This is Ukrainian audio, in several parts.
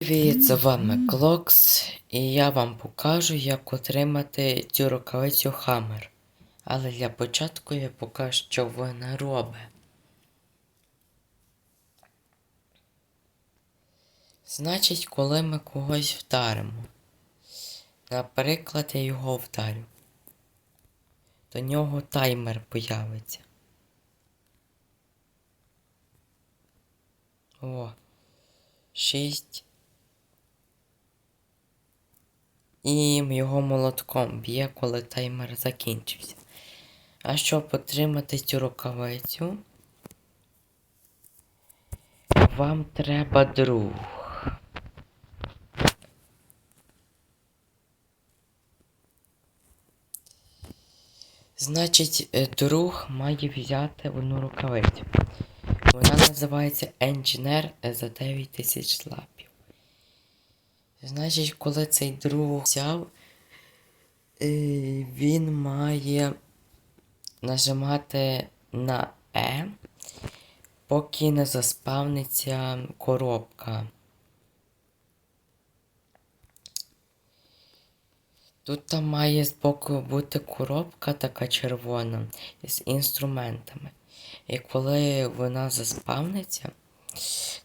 Привіт, з вами Клокс, і я вам покажу, як отримати цю рукавицю Хаммер. Але для початку я покажу, що вона робить. Значить, коли ми когось вдаримо, наприклад, я його вдарю, до нього таймер появиться. О, 6. І його молотком б'є, коли таймер закінчився. А щоб отримати цю рукавицю, вам треба друг. Значить, е, друг має взяти одну рукавицю. Вона називається Engineer за 9000 лапів. Значить, коли цей друг взяв, е, він має нажимати на E, поки не заспавниться коробка. Тут там має збоку бути коробка така червона з інструментами. І коли вона заспавниться,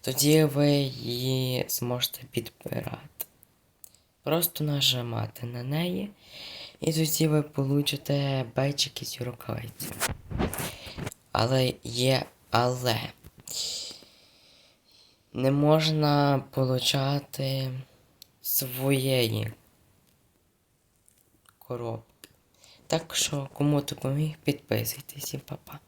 тоді ви її зможете підбирати. Просто нажимати на неї, і тоді ви получите бейчики цю рукавицю. Але є але. Не можна получати своєї коробки. Так що, кому допоміг, підписуйтесь і па-па.